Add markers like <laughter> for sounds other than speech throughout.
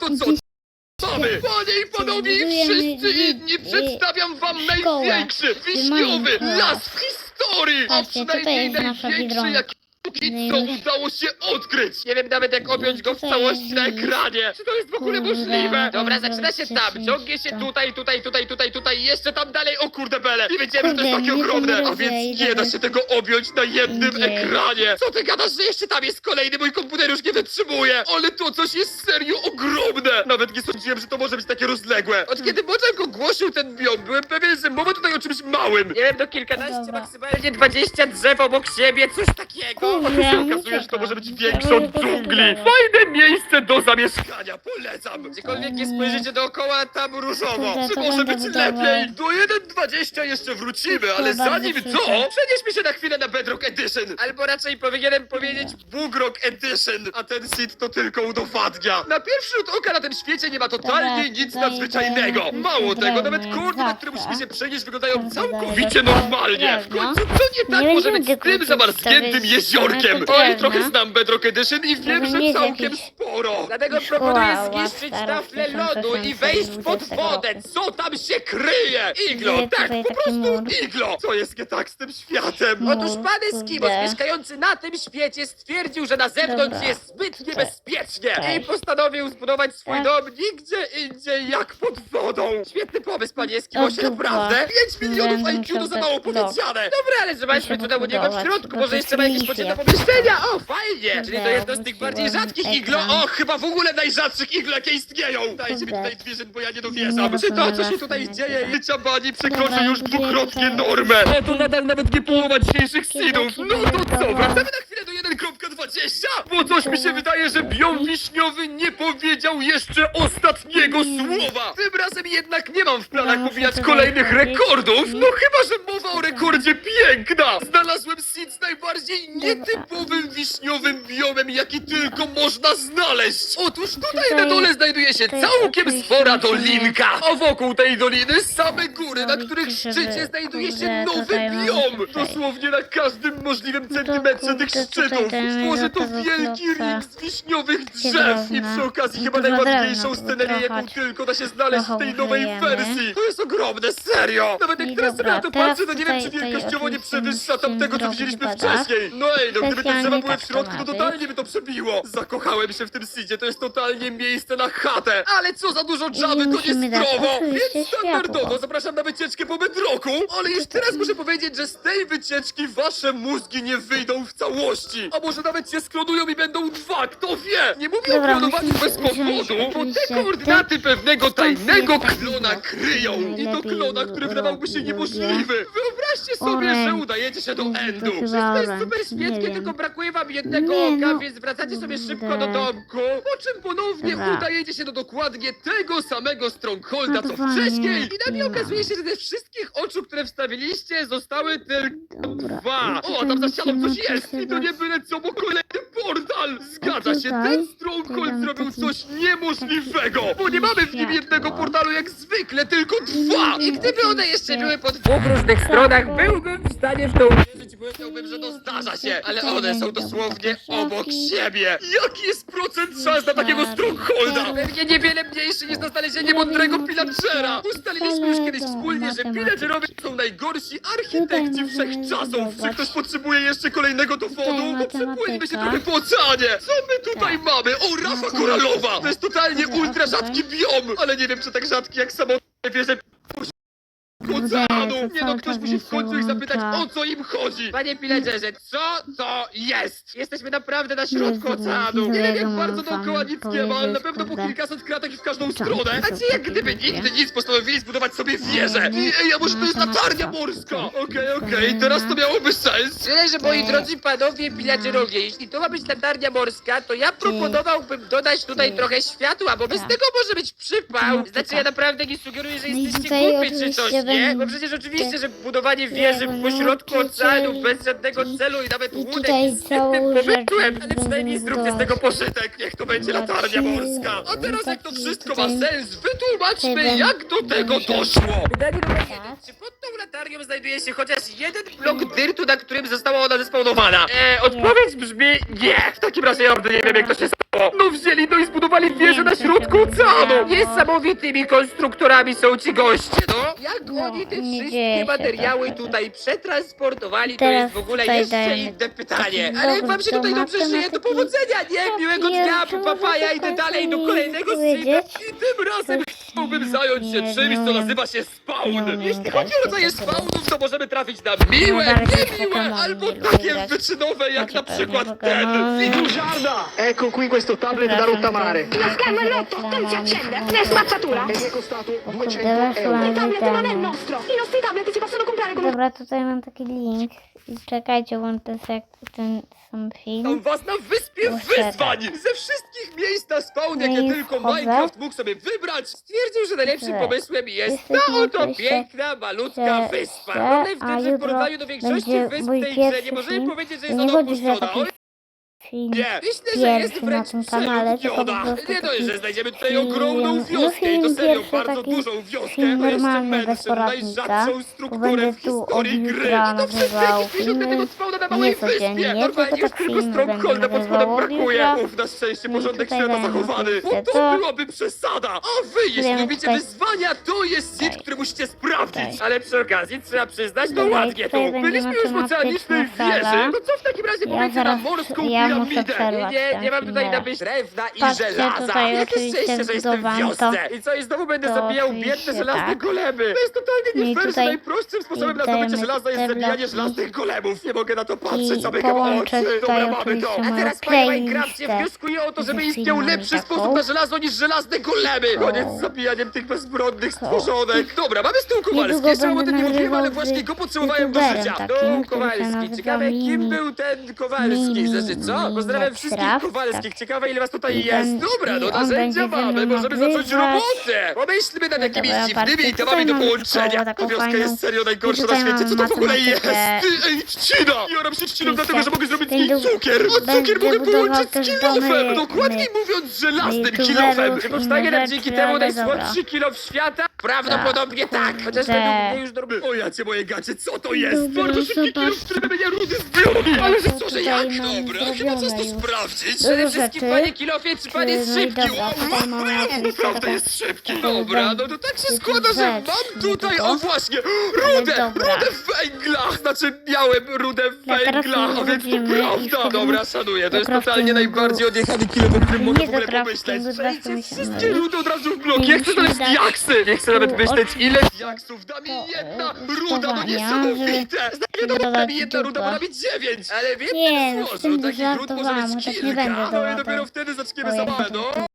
to co? Mamy! Panie i panowie i wszyscy inni przedstawiam wam największy, wiśniowy las w historii! A Patrzcie, tutaj przynajmniej jest nasza największy, Biedronka. jaki póki co udało się odkryć! Nie wiem nawet jak objąć go w całości na ekranie! Czy to jest w ogóle możliwe? Dobra, zaczyna się tam, ciągnie się tutaj, tutaj, tutaj, tutaj, tutaj i jeszcze tam dalej, o kurde bele! Nie wiedziałem, że to jest takie ogromne, a więc nie da się tego objąć na jednym ekranie! Co ty gadasz, że jeszcze tam jest kolejny, mój komputer już nie wytrzymuje! Ale to coś jest serio ogromne! Nawet nie sądziłem, że to może być takie rozległe. Od kiedy Boczek ogłosił ten biom, byłem pewien, że mowa tutaj o czymś małym. Nie wiem, do kilkanaście, Dobra. maksymalnie 20 drzew obok siebie, coś takiego. A Kurde, się no okazuje, że to może być większe od dżungli. Fajne miejsce do zamieszkania, polecam. Gdziekolwiek nie spojrzycie dookoła, tam różowo. Czy może być lepiej? Do 1.20 jeszcze wrócimy, ale zanim to, przenieśmy się na chwilę na Bedrock Edition. Albo raczej powinienem powiedzieć Bugrock Edition, a ten seed to tylko udowadnia. Na pierwszy rzut oka na tym świecie nie ma totalnie nic nadzwyczajnego. Mało tego, nawet kordy, na które zawsze. musimy się przenieść, wyglądają całkowicie normalnie. W końcu, co nie tak może być z tym zamarzniętym stawiać jeziorkiem? samego Oj, trochę znam Bedrock Edition i wiem, że całkiem jakiś sporo. Dlatego szkoła proponuję zniszczyć stara taflę lodu i wejść pod 1820 wodę. roku. Co tam się kryje? Iglo, Gdzie tak, tutaj po taki prostu mur? iglo. Co jest nie tak z tym światem? Mur, Otóż pan Eskimos, kurde. mieszkający na tym świecie, stwierdził, że na zewnątrz Dobra. jest zbyt niebezpiecznie i postanowił zbudować swój Tak. dom nigdzie indziej jak pod wodą. Świetny pomysł, panie Eskimosie, dupa. naprawdę. 5 milionów Będę IQ to za musiał mało tak powiedziane. Dobra, ale zobaczmy, Muszę co tam u niego w budować, środku. bo Może to jeszcze ma jakieś jest. Pomieszczenia. O, fajnie. Czyli to jedno z tych bardziej rzadkich iglo. O, chyba w ogóle najrzadszych iglo, jakie istnieją. Dajcie mi tutaj zwierzę, bo ja nie dowierzam. Czy to, co się tutaj dzieje, nie. Licia Bani przekroczy już dwukrotnie normę. O, to nadal nawet nie połowa dzisiejszych seedów. No to co, wracamy na chwilę do 1.20? Bo coś mi się wydaje, że biom wiśniowy nie powiedział jeszcze ostatniego słowa. Tym razem jednak nie mam w planach pobijać kolejnych rekordów. No chyba, że piękna. Znalazłem seed z najbardziej nietypowym wiśniowym biomem, jaki tylko można znaleźć. Otóż tutaj na dole znajduje się całkiem spora dolinka. A wokół tej doliny same góry, na których szczycie znajduje się nowy biom. Dosłownie na każdym możliwym to centymetrze tych szczytów. Tworzy to wielki ring z wiśniowych drzew. I przy okazji I chyba najładniejszą scenerię, jaką tylko da się znaleźć w tej nowej wersji. To jest ogromne, serio. Nawet jak teraz na to patrzę, to nie wiem, czy wielkościowo nie przewyższa tamtego, co widzieliśmy wcześniej. No ej, no gdyby te drzewa były tak w to środku, to totalnie by to przebiło. Zakochałem się w tym Sidzie, to jest totalnie miejsce na chatę. Ale co za dużo dżaby, to musimy dać niezdrowo. oczywiście Więc standardowo światło. zapraszam na wycieczkę po bedroku. Ale już teraz muszę powiedzieć, że z tej wycieczki wasze mózgi nie wyjdą w całości. A może nawet się sklonują i będą dwa, kto wie. Nie mówię o Dobra, klonowaniu musimy bez wziąć powodu, bo te koordynaty pewnego tajnego klona kryją. I to najlepiej klona, który wydawałby się lubię. niemożliwy. Wyobraźcie sobie, że udajecie się do to endu. chyba Wszystko jest super nie świeckie, wiem. tylko brakuje wam jednego Nie, oka, no, więc wracacie sobie szybko kurde. do domku. Po czym ponownie Dobra. udajecie się do dokładnie tego samego strongholda, co Ładowanie wcześniej. I nagle ma. okazuje się, że ze wszystkich oczu, które wstawiliście, zostały tylko Dobra. dwa. O, tam za ścianą coś musimy jest. I to nie byle co, bo kolejny portal. Zgadza się, tutaj ten stronghold dodam zrobił taki- coś niemożliwego. Bo nie mamy w nim jednego portalu jak zwykle, tylko dwa. I gdyby one jeszcze były Tak. dwóch różnych stronach, byłbym w stanie w to uwierzyć powiedziałbym, że to zdarza się. Ale one są dosłownie obok siebie. Jaki jest procent szans na takiego strongholda? Pewnie niewiele mniejszy niż na znalezienie mądrego pillagera. Ustaliliśmy już kiedyś wspólnie, że pillagerowie są najgorsi architekci wszechczasów. Czy ktoś potrzebuje jeszcze kolejnego dowodu? Potrzebujemy się trochę po oceanie. Co my tutaj mamy? O, rafa koralowa! To jest totalnie ultra rzadki biom. Ale nie wiem, czy tak rzadki jak samotne wieże oceanu! Nie no, ktoś musi w końcu ich zapytać, o co im chodzi! Panie pillagerze, co to jest? Jesteśmy naprawdę na środku Jezu, oceanu! Nie wiem jak bardzo dookoła nic nie ma, ale na pewno po kilkaset kratek i w każdą stronę. A ci jak gdyby nigdy nic postanowili zbudować sobie wieżę! I ej, a może to jest latarnia morska? Okej, okej, teraz to miałoby sens! Tyle, że moi drodzy panowie pillagerowie, jeśli to ma być latarnia morska, to ja proponowałbym dodać tutaj trochę światła, bo bez Tak. tego może być przypał. No, Znaczy tak. ja naprawdę nie sugeruję, że No i jesteście tutaj głupi czy oczywiście coś, nie? Nie? Bo przecież oczywiście, że budowanie wieży Nie, pośrodku no, oceanu bez żadnego celu i nawet i łódek tutaj jest świetnym pomysłem, ale przynajmniej zróbcie z budować. tego pożytek. Niech to będzie latarnia morska. A teraz jak to taki wszystko ma tutaj- sens, wytłumaczmy jak do tego doszło. Pytanie numer Tak. jeden. Czy pod tą latarnią znajduje się chociaż jeden blok dyrtu, na którym została ona zespawnowana? E, odpowiedź brzmi nie. W takim razie ja nie wiem jak to się stało. No wzięli no i zbudowali wieżę na środku oceanu. Niesamowitymi konstruktorami są ci goście, no. Jak No, oni te nie wszystkie się materiały to. tutaj przetransportowali, to Teraz jest w ogóle tutaj jeszcze dajemy inne pytanie. taki Ale jak wam się tutaj dobrze żyje, to powodzenia, nie? Miłego dnia, po papaja, może idę pan dalej do mi kolejnego powiedzieć? streama. I tym razem chciałbym zająć się Nie, czymś, nie co nazywa się spawn. Nie umiem Jeśli grać chodzi o rodzaje spawnów, to możemy trafić na miłe, niemiłe, albo nie lubię takie grać. wyczynowe, jak na przykład ten. Bugiarda! Ecco qui questo tablet da rottamare. La schermo è rotto, non si accende, ne è spazzatura. E mi è costato O 200 kurde, weszłam Il w tablet non è ten. Nostro. I nostri tablet si possono comprare con Dobra, tutaj mam taki link. I czekajcie, włączę sobie ten sam film. was na wyspie Muszę wyzwań! Ze wszystkich miejsc na spawn, No jakie i tylko wchodzę. Minecraft mógł sobie wybrać, stwierdził, że najlepszym Dobrze. pomysłem jest Jesteśmy ta oto oczywiście piękna, malutka że- wyspa. że- w a tym, że w jutro porównaniu do większości będzie wysp w tej grze nie pierwszy możemy film. powiedzieć, że To jest nie ona chodzi, że opuszczona. taki film Nie, myślę, że jest pierwszy wręcz na tym kanale, tylko po prostu Nie dość, taki że znajdziemy tutaj film- ogromną no wioskę i to film serio pierwszy bardzo taki dużą wioskę. film To jeszcze normalny, bez poradnika, najrzadszą bo strukturę będę w tu od historii gry. jutra I to przez nagrywał wielki film tego filmy, spawna na nie małej wyspie. Normalnie tylko już tak tylko filmy Strongholda będę pod spodem nagrywał od brakuje. jutra. Uf, na szczęście I porządek tutaj świata zachowany. Bo oczywiście to to. byłaby przesada. A wy, jeśli lubicie tutaj- wyzwania, to jest sit, Tutaj. który musicie sprawdzić. Tutaj. Ale przy okazji trzeba przyznać, no Dobra, i ładnie tutaj tu. będzie Byliśmy już w oceanicznej wieży. No co w takim razie Ja powiecie na zaraz- morską ja muszę piramidę? przerwać Nie, nie, nie mam tutaj na myśli drewna i Patrzcie, żelaza. tutaj Jakie oczywiście szczęście, że jestem w wiosce. to. I co, i znowu będę To zabijał oczywiście biedne żelazne tak. golemy. To jest totalnie No nie fair, że tutaj- najprostszym sposobem na zdobycie dajemy żelaza jest zabijanie żelaznych golemów. Nie mogę na to patrzeć, I zamykam połączę oczy. tutaj Dobra, mamy to. oczywiście A moją teraz, panie Minecrafcie, playlistę wnioskuję o to, żeby z istniał filmami lepszy taką. sposób na żelazo niż żelazne golemy. Koniec z zabijaniem tych bezbrodnych stworzonek. Dobra, mamy stół Kowalski. Niedługo Jeszcze o będę tym nie mówiłem, ale nagrywał z właśnie go potrzebowałem do youtuberem życia. takim, Stół który się Kowalski. nazywa Ciekawe, kim Mini- był ten Kowalski. Mini- Znaczy co? Pozdrawiam wszystkich Minecraft, Kowalskich. tak. Ciekawe, ile was tutaj jest. Dobra, no narzędzia mamy. Możemy zacząć robotę. Pomyślmy nad jakimiś dziwnymi temami do połączenia. Ta wioska jest serio najgorsza na świecie. Co to w ogóle jest? ej, trzcina! Jaram się trzciną dlatego, że mogę zrobić z niej cukier. A cukier mogę połączyć z kilofem. Dokładniej mówiąc, żelaznym kilofem. i Powstanie nam dzięki temu najsłodszy kilof świata? Prawdopodobnie tak. Chociaż kurde. według mnie już dorby. O ja cię moje gacie, co to jest? Bardzo szybki kilof, który będzie rudy z biologii. Ale że Co że jak? Dobra, chyba czas to sprawdzić. Przede wszystkim, rzeczy. panie kilofie, czy pan jest No i szybki? dobra, tutaj mamy oczywiście Naprawdę taką- jest szybki. Dobra, no to tak się składa, że mam tutaj, niedługo. o właśnie, rudę, dobra. rudę węgla. Znaczy miałem rudę Ja teraz węgla, a więc to i prawda. wchodzimy Dobra, szanuję, to do jest totalnie craftingu. najbardziej odjechany kilof, o którym mogę Nie w do ogóle pomyśleć. craftingu, wszystkie rudy od razu w blok. Ja chcę znaleźć dać diaksy. Nie chcę nawet tu myśleć, ile diaksów da mi to, jedna e, ruda, no testowania, niesamowite. Znajdzie to da mi jedna ruda, bo da mi dziewięć. Ale w Nie, jednym no, z złożu tym takich żartowałam, chociaż nie będę. No i dopiero wtedy zaczniemy zabawę, no.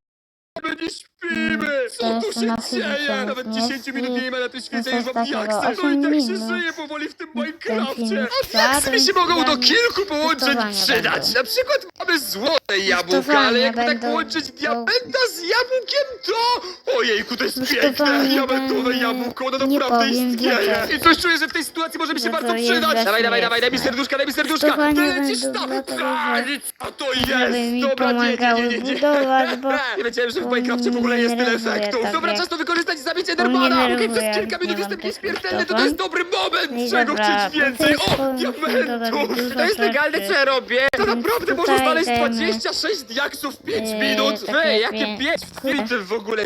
My nie śpimy! Co To tu się dzieje? Nawet nie 10 minut nie ma na tym świecie, No już mam diaksy. No i tak się minut. żyje powoli w tym Minecrafcie. A diaksy mi się mogą do kilku połączeń przydać. Na przykład mamy złote jabłka, ale jakby tak połączyć diamenta z jabłkiem, to... Ojejku, to jest piękne! Diamentowe jabłko, ono naprawdę istnieje. I coś czuję, że w tej sytuacji może mi się to bardzo przydać. Dawaj, dawaj, dawaj, daj mi serduszka, daj mi serduszka. Ty lecisz tam. A, Co to jest? Dobra, nie, nie, nie, nie, Nie <laughs> wiedziałem, że w Minecrafcie w ogóle jest tyle denerwuje efektów. tak Dobra, jak- czas to wykorzystać i zabić Endermana. mnie Okej, przez denerwuje, kilka jak minut jestem tych nieśmiertelny, to to jest dobry moment. I Czego dobra, chcieć więcej? O, diamentów. dużo To jest legalne, rzeczy. co ja robię. To Więc naprawdę tutaj można znaleźć dajemy, 26 diaksów w 5 e, minut. takie Wy, jakie pięć- 5 filtrów w ogóle?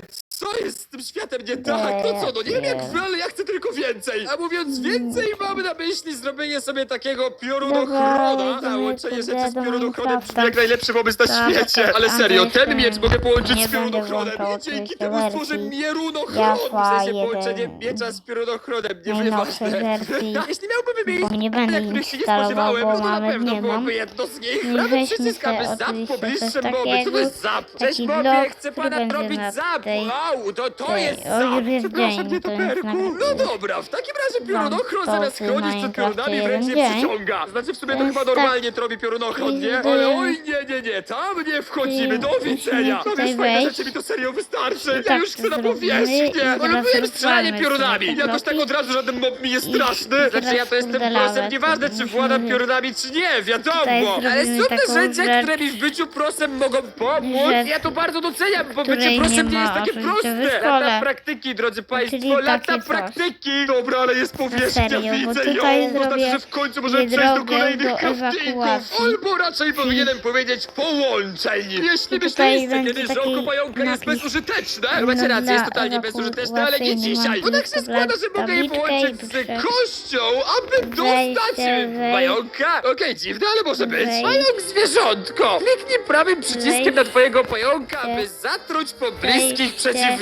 Co jest z tym światem nie tak? To co, no nie wiem jak wy, ale ja chcę tylko więcej. A mówiąc więcej, mamy na myśli zrobienie sobie takiego piorunochrona. Dobra, A łączenie rzeczy z do piorunochronem brzmi jak najlepszy pomysł na Tak, świecie. tak, Ale serio, ten miecz mogę połączyć nie z będę piorunochronem. włączał I dzięki oczywiście temu stworzę wersji mierunochron. W sensie połączenie miecza z piorunochronem, Najnowszej nieważne. wersji. <laughs> Jeśli miałbym wymienić Bo nie będę na których się nie instalował, spodziewałem, bo no to na nawet pewno nie byłoby mam. jedno z nich. I Prawy weźmy przycisk, aby zap oczywiście coś moby. Co to jest zap? Cześć taki Bobie, blok, chcę który pana będzie robić zap. Wow, Wow, to, to Ej, jest o, sam. już jest Przepraszam, dzień, to jest nietoperku. nagle- No dobra, w takim razie piorunochron zamiast to w chodzić przed Minecrafcie piorunami jeden wręcz je dzień. przyciąga. Znaczy w sumie to Więc chyba tak- normalnie to robi piorunochron, nie? Ale oj, nie, nie, nie, tam nie wchodzimy, do musimy widzenia. Tutaj jest fajne wejść. rzeczy, mi to serio wystarczy. Ja tak już chcę na zrobimy powierzchnię. i teraz wiem, strzelanie rozwalmy piorunami. sobie Jakoś tak bloki. od razu żaden mob mi jest I straszny. Znaczy ja to jestem kurde prosem, nieważne to czy musimy- władam piorunami czy nie, wiadomo. Ale zrobimy są te rzeczy, rzecz, które mi w byciu prosem mogą pomóc. Ja to bardzo doceniam, bo bycie której prosem nie nie jest takie oczywiście w szkole. Lata praktyki, drodzy państwo, Czyli lata takie coś. praktyki. Dobra, ale jest powierzchnia, serio, bo widzę tutaj ją. To znaczy, zrobię że w końcu możemy przejść do drogę kolejnych do craftingów. ewakuacji. Albo raczej powinienem <laughs> powiedzieć połączeń. Jeśli I tutaj myśleliście będzie kiedyś, że taki oko pająka jest napis bezużyteczne, no macie rację, dla jest totalnie bezużyteczne, ale nie dzisiaj. Bo tak się składa, że mogę je tabliczkę połączyć i z kością, aby dostać wejście. pająka. Okej, dziwne, ale może być. Wejście. Pająk zwierzątko. Kliknij prawym przyciskiem na twojego pająka, aby Wejście. zatruć pobliskich Wejście. przeciwników.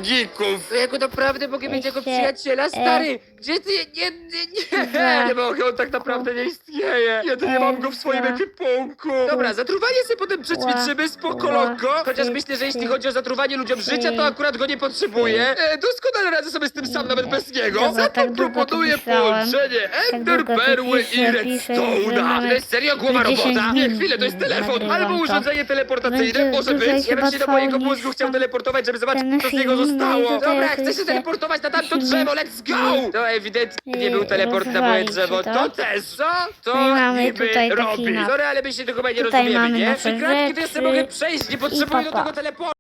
Jako naprawdę mogę mieć jako przyjaciela, stary. Gdzie ty? Nie, nie, nie. Nie mogę, on tak naprawdę nie istnieje. Jedynie mam go w swoim ekwipunku. Dobra, zatruwanie sobie potem przećwiczymy, spoko Ła. loko. Chociaż myślę, że jeśli chodzi o zatruwanie ludziom życia, to akurat go nie potrzebuję. E, doskonale radzę sobie z tym sam, nawet bez niego. Dobra, Za to tak proponuję pisałem. połączenie Ender długo tu Perły i piszę, piszę, że Redstone'a. To jest serio głowa 10 robota? Nie, chwilę, to jest telefon. Albo to. urządzenie teleportacyjne, Będzie może dłużej być. Ja bym chyba się do mojego mózgu chciał teleportować, żeby zobaczyć, ten co z niego film. Zostało. tutaj Dobra, chcę się teleportować na tamto drzewo, let's go! To ewidentnie nie był teleport na moje drzewo. to. Też, co? To No i mamy niby tutaj taki robi. Sorry, ale my się to chyba nie Tutaj rozumiemy, mamy nie? nasze Przy kratki to ja sobie rzeczy mogę przejść, nie potrzebuję do papa. tego teleportu.